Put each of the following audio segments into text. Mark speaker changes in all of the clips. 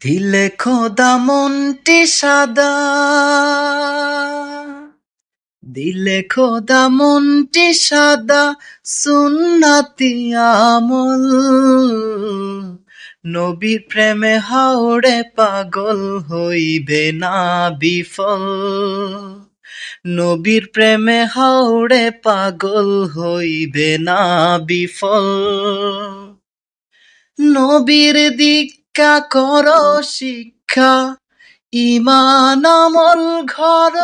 Speaker 1: দিলে খোদা মনটি সাদা। দিলে খোদা মনটি সাদা, সুন্নাতি আমল। নবীর প্রেমে হাওড়ে পাগল হইবে না বিফল। নবীর প্রেমে হাওড়ে পাগল হইবে না বিফল। নবীর দীক্ষা কর শিক্ষা ইমান আমল ঘর।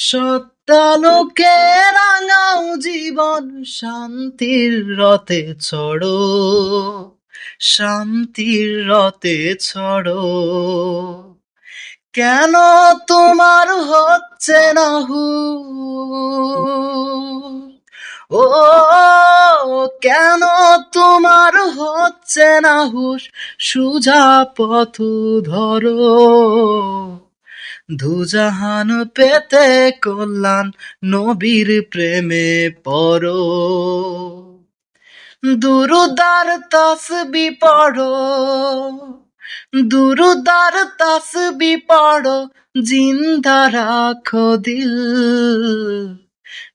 Speaker 1: সত্যালোকে রাঙাও জীবন, শান্তির রতে ছড়ো শান্তির রতে ছড়ো কেন তোমার হচ্ছে না হু? ও কেন তোমার হচ্ছে না হুশ? সুজা পথ ধরো। দুজাহান পেতে কল্যাণ নবীর প্রেমে পড়ো। দুরুদার তসবি পড়ো। দুরুদার তসবি পড়ো। জিন্দা রাখো দিল।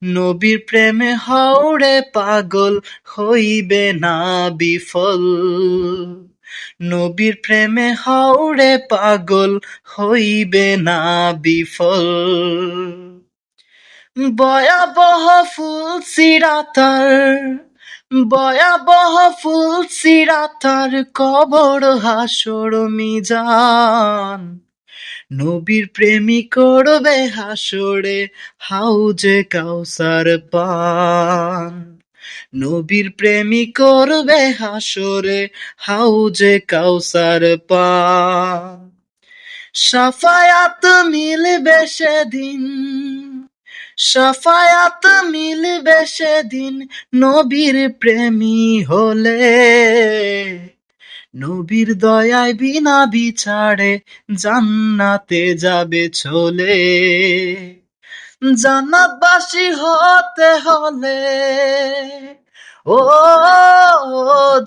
Speaker 1: নবীর প্রেমে হাওড়ে পাগল হইবে না বিফল। নবীর প্রেমে হাওড়ে পাগল হইবে না বিফল। ভয়াবহ ফুল সিরাতার, ভয়াবহ ফুল সিরাতার কবর হাসর মিজান। নবীর প্রেমী করবে হাসরে হাউজে কাউসার পান। নবীর প্রেমী করবে হাসরে হাউজে কাউসার পান। সাফায়াত মিলবে সেদিন, সাফায়াত মিলবে সেদিন নবীর প্রেমী হলে। নবীর দয়ায় বিনা বিচারে জান্নাতে যাবে চলে। জান্নাতবাসী হতে হলে, ও,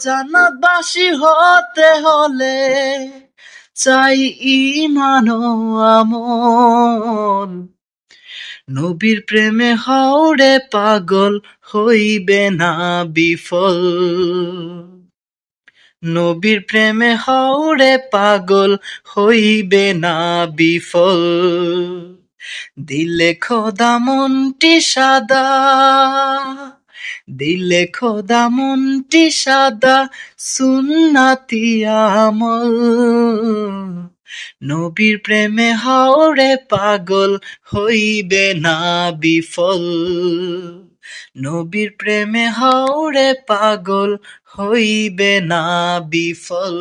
Speaker 1: জান্নাতবাসী হতে হলে চাই ইমান আমল। নবীর প্রেমে হাওড়ে পাগল হইবে না বিফল। নবীর প্রেমে হাওড়ে পাগল, হইবে না বিফল। দিলে খোদা মনটি সাদা, দিলে খোদা মনটি সাদা, সুন্নাতি আমল। নবীর প্রেমে হাওড়ে পাগল, হইবে না বিফল। নবীর প্রেমে হাওড়ে পাগল হইবে না বিফল।